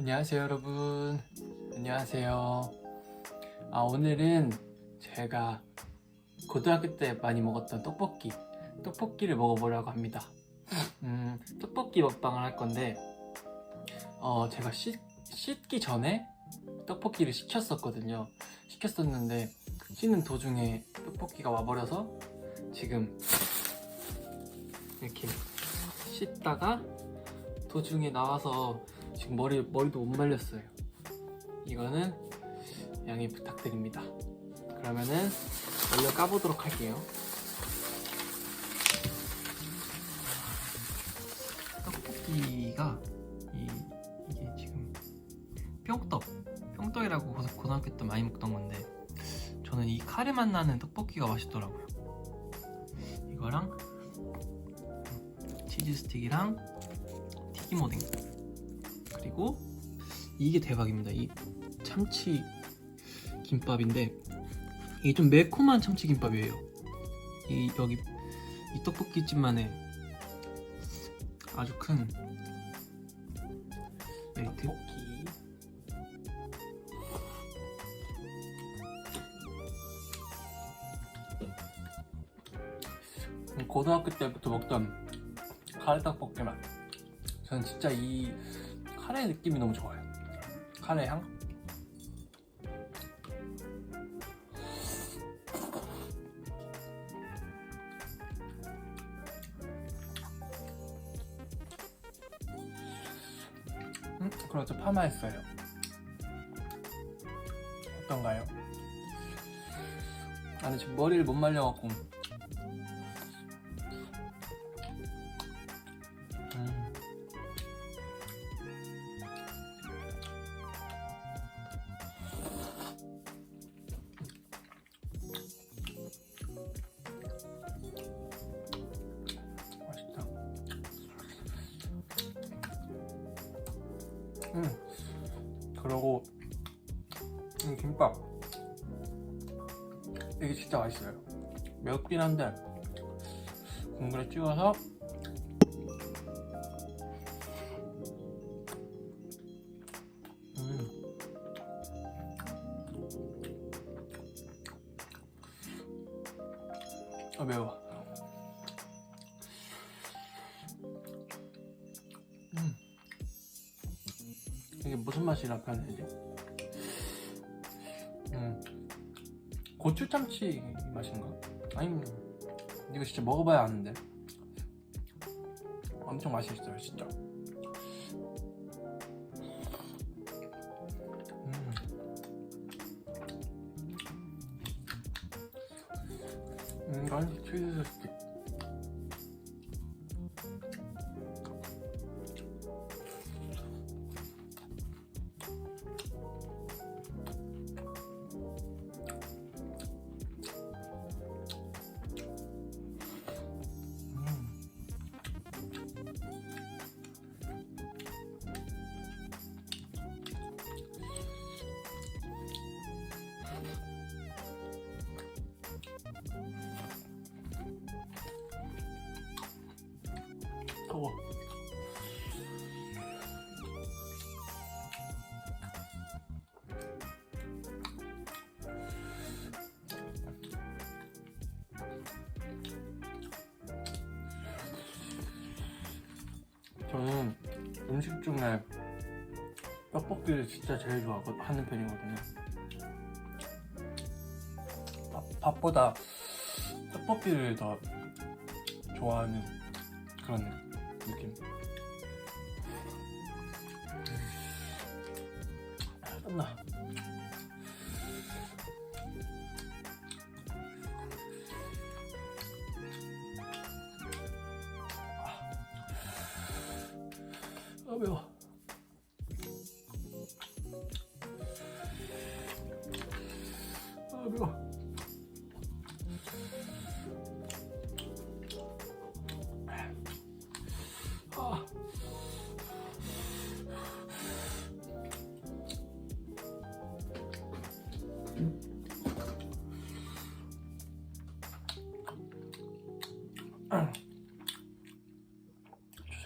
안녕하세요 여러분. 안녕하세요. 아 오늘은 제가 고등학교 때 많이 먹었던 떡볶이 떡볶이를 먹어보려고 합니다. 음 떡볶이 먹방을 할 건데 어 제가 씻, 씻기 전에 떡볶이를 시켰었거든요. 시켰었는데 씻는 도중에 떡볶이가 와버려서 지금 이렇게 씻다가 도중에 나와서 지금 머리 머리도 못 말렸어요. 이거는 양해 부탁드립니다. 그러면은 얼른 까보도록 할게요. 떡볶이가 이 이게 지금 뿅떡 뿅떡이라고 고등- 고등학교 때 많이 먹던 건데 저는 이 카레 맛 나는 떡볶이가 맛있더라고요. 이거랑 치즈 스틱이랑 튀김 오뎅 그리고 이게 대박입니다. 이 참치 김밥인데 이게 좀 매콤한 참치 김밥이에요. 이 여기 이 떡볶이 집만의 아주 큰 메리트. 고등학교 때부터 먹던 카레 떡볶이 맛. 저는 진짜 이 카레 느낌이 너무 좋아요. 카레 향? 음, 그렇죠. 파마했어요. 어떤가요? 아니 지금 머리를 못 말려갖고 음. 그러고 이 김밥 이게 진짜 맛있어요. 매웠긴 한데 국물에 찍어서 음. 아 매워. 맛이라 표현해야지? 음. 고추 참치 맛인가? 아니 이거 진짜 먹어봐야 아는데. 엄청 맛있어요, 진짜. 음. 음, 이건 치즈 스틱. 더워. 저는 음식 중에 떡볶이를 진짜 제일 좋아하는 편이거든요. 밥, 밥보다 떡볶이를 더 좋아하는 그런 느낌. 아, 땀나. 아 매워.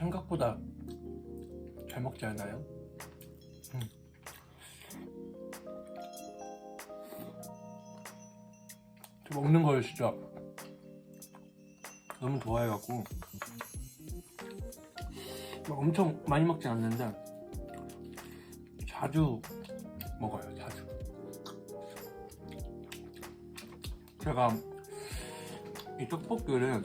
생각보다 잘 먹지 않아요? 음. 저 먹는 걸 진짜. 너무 좋아해갖고. 엄청 많이 먹지 않는데 자주 먹어요 자주. 제가 이 떡볶이를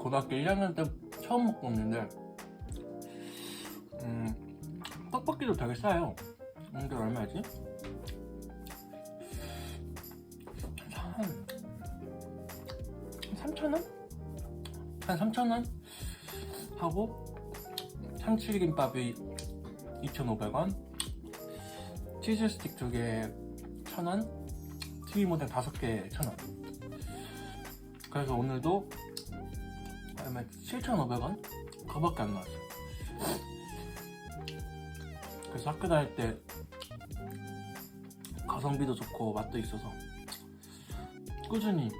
고등학교 1학년 때 처음 먹었는데 음, 떡볶이도 되게 싸요 이게 얼마지? 한 3,000원? 한 3,000원? 하고 참치김밥이 2,500원 치즈 스틱 두 개에 1,000원 튀김 오뎅 5개에 1,000원 그래서 오늘도 얼마 7,500원? 그거밖에 안 나왔어요 그래서 학교 다닐 때 가성비도 좋고 맛도 있어서 꾸준히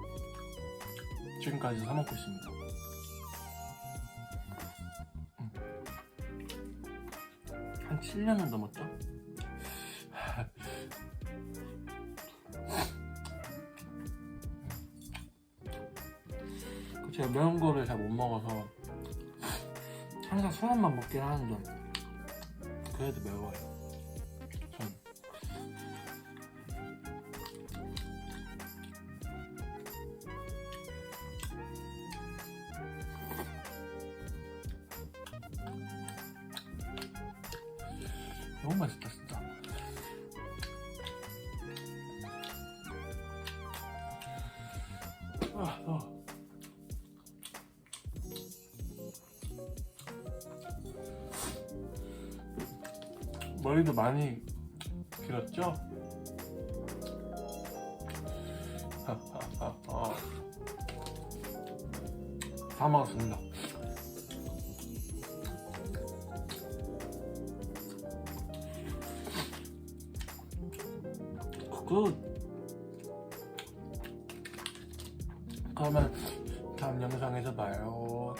지금까지 사 먹고 있습니다. 음. 한 7년은 넘었죠? 제가 매운 거를 잘 못 먹어서 항상 순한만 먹긴 하는데 그래도 매워요. 전 너무 맛있다 진짜. 머리도 많이 길었죠? 다 먹었습니다. 굿. 그러면 다음 영상에서 봐요.